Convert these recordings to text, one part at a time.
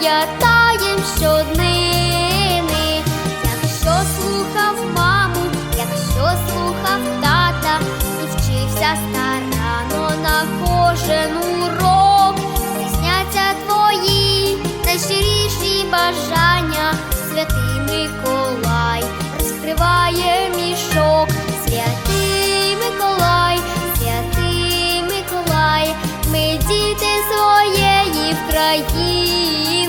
пам'ятаєм щоднини. Якщо слухав маму, якщо слухав тата вчився старано на кожен урок, здійсняться твої найщиріші бажання, святий Миколай розкриває мішок, святий Миколай, святий Миколай, ми діти своєї в країни,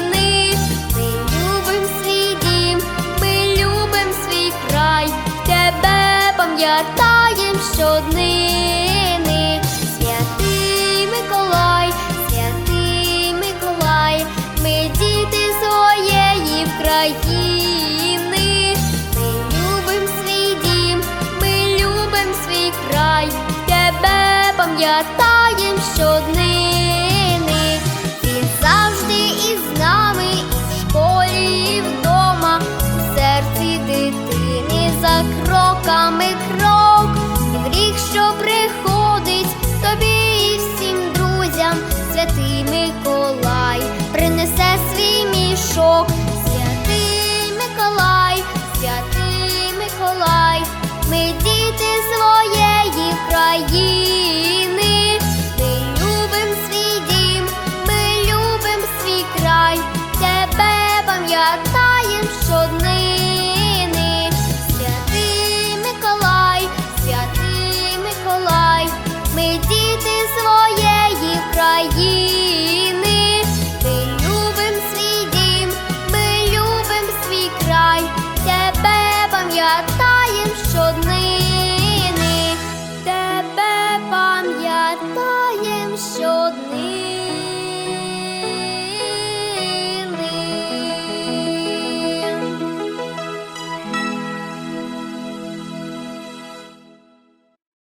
щоднини, святий Миколай, святий Миколай, ми діти своєї в країни, ми любим свій дім, ми любим свій край, тебе пам'ятаєм щоднини. Він завжди із нами, і в школі, і вдома, у серці дитини за кроками